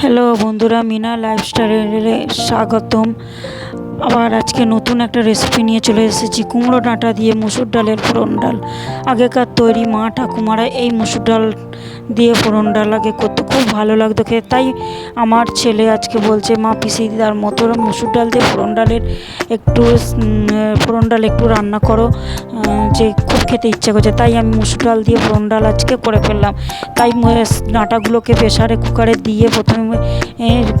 Hello বন্ধুরা মিনা লাইফস্টাইলে স্বাগতম। আবার আজকে নতুন একটা রেসিপি নিয়ে চলে এসেছি। কুমড়ো ডাঁটা দিয়ে মুসুর ডালের ফোড়ন ডাল। আগেকার তৈরি মা ঠাকুমারা এই মুসুর ডাল দিয়ে ফোড়ন ডাল আগে করতে, খুব ভালো লাগতো খেয়ে তাই আমার ছেলে আজকে বলছে, মা পিসি দিদার মতো মুসুর ডাল দিয়ে ফোড়ন ডালের একটু ফোড়ন ডাল একটু রান্না করো যে খুব খেতে ইচ্ছে করছে। তাই আমি মুসুর ডাল দিয়ে ফোড়ন ডাল আজকে করে ফেললাম। তাই ডাঁটাগুলোকে প্রেসারে কুকারে দিয়ে প্রথমে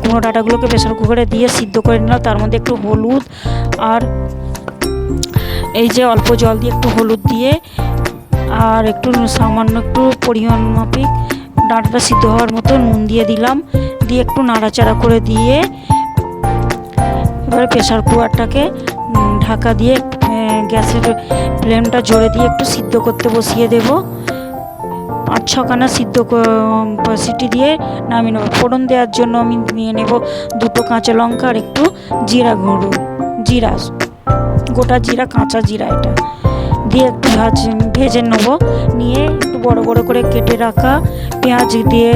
কুমড়ো ডাঁটাগুলোকে প্রেসার কুকারে দিয়ে সিদ্ধ করে নিলাম। তার মধ্যে একটু হলুদ আর এই যে অল্প জল দিয়ে একটু হলুদ দিয়ে আর একটু সামান্য একটু পরিমাণ মাফিক ডাঁটাটা সিদ্ধ হওয়ার মতো নুন দিয়ে দিলাম। দিয়ে একটু নাড়াচাড়া করে দিয়ে এবারে প্রেসার কুকারটাকে ঢাকা দিয়ে গ্যাসের ফ্লেমটা জোরে দিয়ে একটু সিদ্ধ করতে বসিয়ে দেবো। পাঁচ ছখানা সিদ্ধ সিটি দিয়ে নামিয়ে নেব। ফোড়ন দেওয়ার জন্য আমি নিয়ে নেব দুটো কাঁচা লঙ্কা আর একটু জিরা গুঁড়ো, জিরা, গোটা জিরা, কাঁচা জিরা এটা। দিয়ে একটু ভাজ, ভেজে নেব। নিয়ে একটু বড় বড় করে কেটে রাখা পেঁয়াজ দিয়ে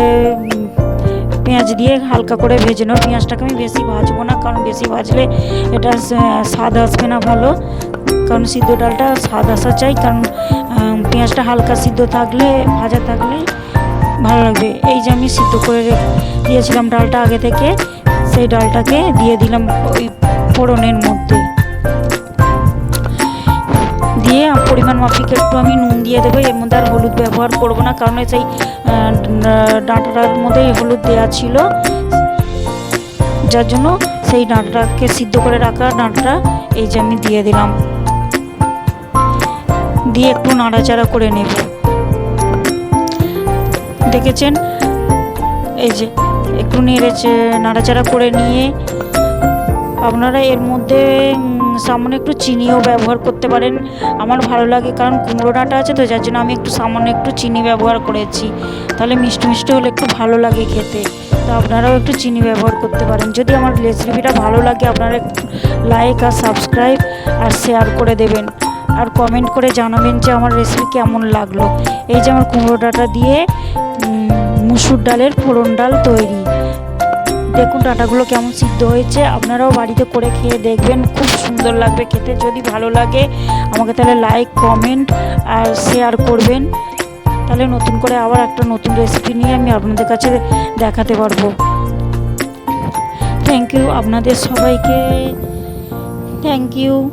পেঁয়াজ দিয়ে হালকা করে ভেজে নেব। পেঁয়াজটাকে আমি বেশি ভাজবো না, কারণ বেশি ভাজলে এটা স্বাদ আসবে না ভালো। কারণ সিদ্ধ ডালটা স্বাদ আসা চাই, কারণ পেঁয়াজটা হালকা সিদ্ধ থাকলে, ভাজা থাকলে ভালো লাগবে। এই যে আমি সিদ্ধ করে দিয়েছিলাম ডালটা আগে থেকে, সেই ডালটাকে দিয়ে দিলাম ওই ফোড়নের মধ্যে। দিয়ে পরিমাণ মাফিক একটু আমি নুন দিয়ে দেবো, এর মধ্যে আর হলুদ ব্যবহার করব না, কারণ সেই ডাঁটাটার মধ্যেই হলুদ দেওয়া ছিল। যার জন্য সেই ডাঁটাটাকে সিদ্ধ করে রাখা ডাঁটাটা এই যে আমি দিয়ে দিলাম। দিয়ে একটু নাড়াচাড়া করে নেব। দেখেছেন? এই যে, একটু নেড়েছে নাড়াচাড়া করে নিয়ে আপনারা এর মধ্যে সামান্য একটু চিনিও ব্যবহার করতে পারেন। আমার ভালো লাগে, কারণ কুমড়ো ডাঁটা আছে তো, যার জন্য আমি একটু সামান্য একটু চিনি ব্যবহার করেছি। তাহলে মিষ্টি মিষ্টি হলে একটু ভালো লাগে খেতে। তো আপনারাও একটু চিনি ব্যবহার করতে পারেন। যদি আমার রেসিপিটা ভালো লাগে, আপনারা লাইক আর সাবস্ক্রাইব আর শেয়ার করে দেবেন। আর কমেন্ট করে জানাবেন যে আমার রেসিপি কেমন লাগল। এই যে আমার কুমড়ো ডাঁটা দিয়ে মুসুর ডালের ফোড়ন ডাল তৈরি। দেখুন ডাঁটাগুলো কেমন সিদ্ধ হয়েছে। আপনারাও বাড়িতে করে খেয়ে দেখবেন। খুব সুন্দর লাগবে খেতে। যদি ভালো লাগে, আমাকে তাহলে লাইক কমেন্ট আর শেয়ার করবেন। তাহলে নতুন করে আবার একটা নতুন রেসিপি নিয়ে আমি আপনাদের কাছে দেখাতে পারব। থ্যাংক ইউ আপনাদের সবাইকে। Thank you